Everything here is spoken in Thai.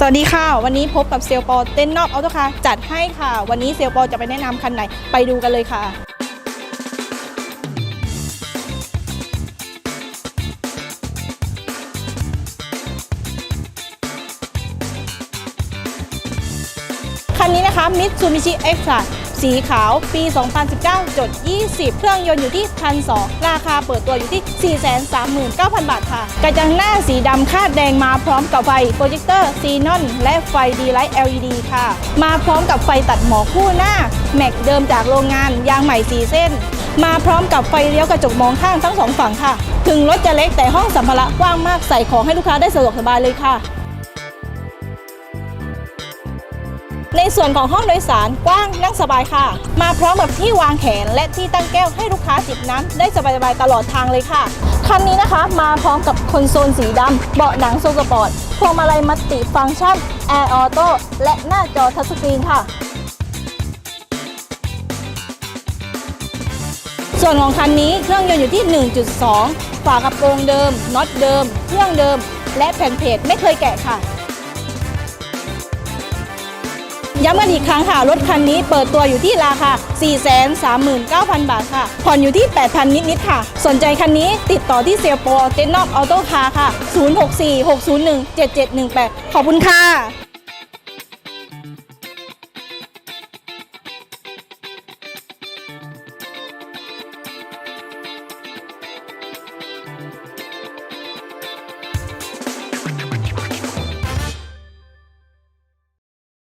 สวัสดีค่ะ วันนี้พบกับเซลปอเต้นนอกออาต้คาร์จัดให้ค่ะ วันนี้เซลปอจะไปแนะนำคันไหน ไปดูกันเลยค่ะ คันนี้นะคะ Mitsubishi x ค่ะ สีขาวปี 2019จด20 เครื่องยนต์อยู่ที่พันสราคาเปิดตัวอยู่ที่ 439,000 บาทค่ะ กระจังหน้าสีดำคาดแดงมาพร้อมกับไฟโปรเจคเตอร์ซีนอนและไฟดีไลท์ LED ค่ะ มาพร้อมกับไฟตัดหมอกคู่หน้า แม็กเดิมจากโรงงานยางใหม่4เส้น มาพร้อมกับไฟเลี้ยวกระจกมองข้างทั้งสองฝั่งค่ะ ถึงรถจะเล็กแต่ห้องสัมภาระกว้างมากใส่ของให้ลูกค้าได้สะดวกสบายเลยค่ะ ในส่วนของห้องโดยสารกว้างนั่งสบายค่ะ มาพร้อมกับที่วางแขนและที่ตั้งแก้วให้ลูกค้าจิบน้ำได้สบายๆตลอดทางเลยค่ะ คันนี้นะคะมาพร้อมกับคอนโซลสีดำเบาะหนังทรงสปอร์ตพวงมาลัยมัลติฟังก์ชัน Air Auto และหน้าจอทัชสกรีนค่ะส่วนของคันนี้เครื่องยนต์อยู่ที่ 1.2 ฝากระโปรงเดิมน็อตเดิม เครื่องเดิม และแผ่นเพจไม่เคยแกะค่ะ ย้ำกันอีกครั้งค่ะ รถคันนี้เปิดตัวอยู่ที่ราคา 439,000 บาทค่ะ ผ่อนอยู่ที่ 8,000 นิด ๆ ค่ะ สนใจคันนี้ติดต่อที่เซลโปรเจนนอกออโต้คาร์ค่ะ 0646017718 ขอบคุณค่ะ